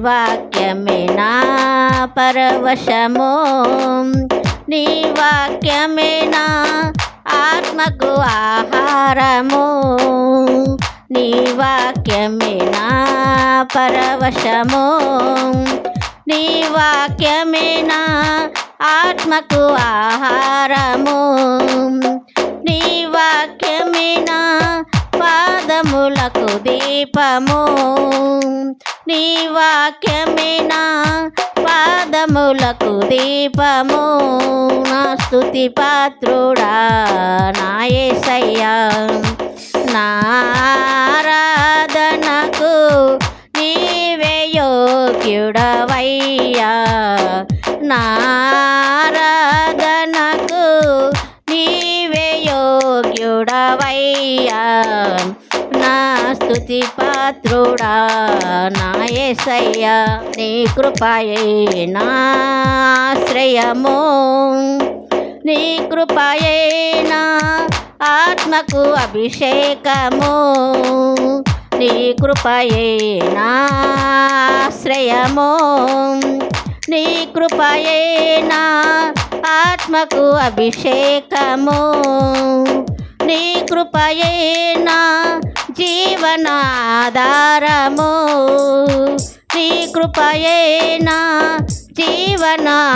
నీ వాక్యమే నా పరవశము నీ వాక్యమే నా ఆత్మకు ఆహారము నీ వాక్యమే నా పరవశము నీ వాక్యమే నా ఆత్మకు ఆహారము పాదములకు దీపము. నీ వాక్యమే నా పాదములకు దీపము. నా స్థుతి పాత్రుడా నాయసయ్యా నారాధనకు నీవే యోగ్యుడవయ్యా. నారాధనకు నీవే యోగ్యుడవయ్యా. స్థుతి పాత్రుడా నా యేసయ్యా నీ కృపయే నా ఆశ్రయము. నీ కృపయే నా ఆత్మకు అభిషేకము. నీ కృపయే నా ఆశ్రయము. నీ కృపయే నా ఆత్మకు అభిషేకము. ఆధారము. నీ కృపయే నా జీవనాధారము.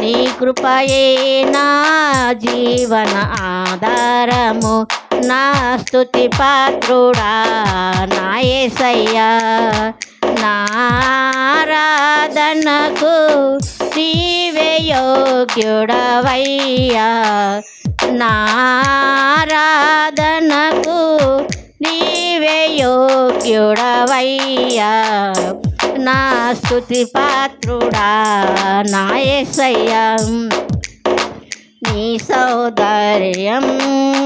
నీ కృపయే నా జీవన ఆధారము నా స్థుతి పాత్రుడా నా యేసయ్యా నా నీవే యోగ్యుడవయ్యా. నారాధనకు నీవే యోగ్యుడవయ్యా. నా స్థుతి పాత్రుడా నా యేసయ్యా నీ సౌందర్యం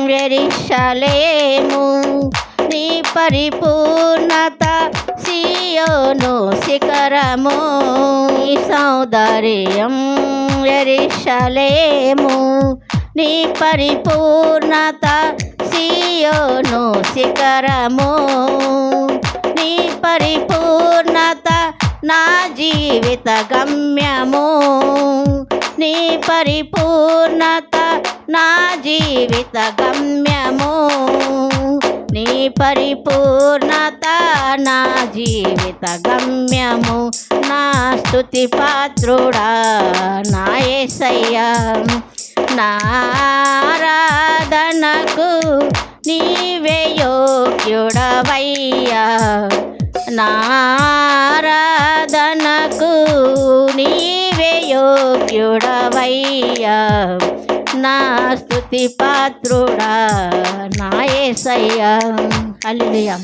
వెరిషలేము. నీ పరిపూర్ణత సియోను శిఖరము. నీ సౌందర్యం వెరిషలేము. నీ పరిపూర్ణత సియోను శిఖరము. నీ పరిపూర్ణత నా జీవిత గమ్యము. నీ పరిపూర్ణత నా జీవిత గమ్యము. నీ పరిపూర్ణత నా జీవిత గమ్యము. నా స్థుతి పాత్రుడా నా ఏసయ్యా. నారాధనకు నీవే యోగ్యుడవయ్యా. నారాధనకు నీవే యోగ్యుడవయ్యా. నా స్థుతి పాత్రుడా నాయసయ్యా యేసయ్యా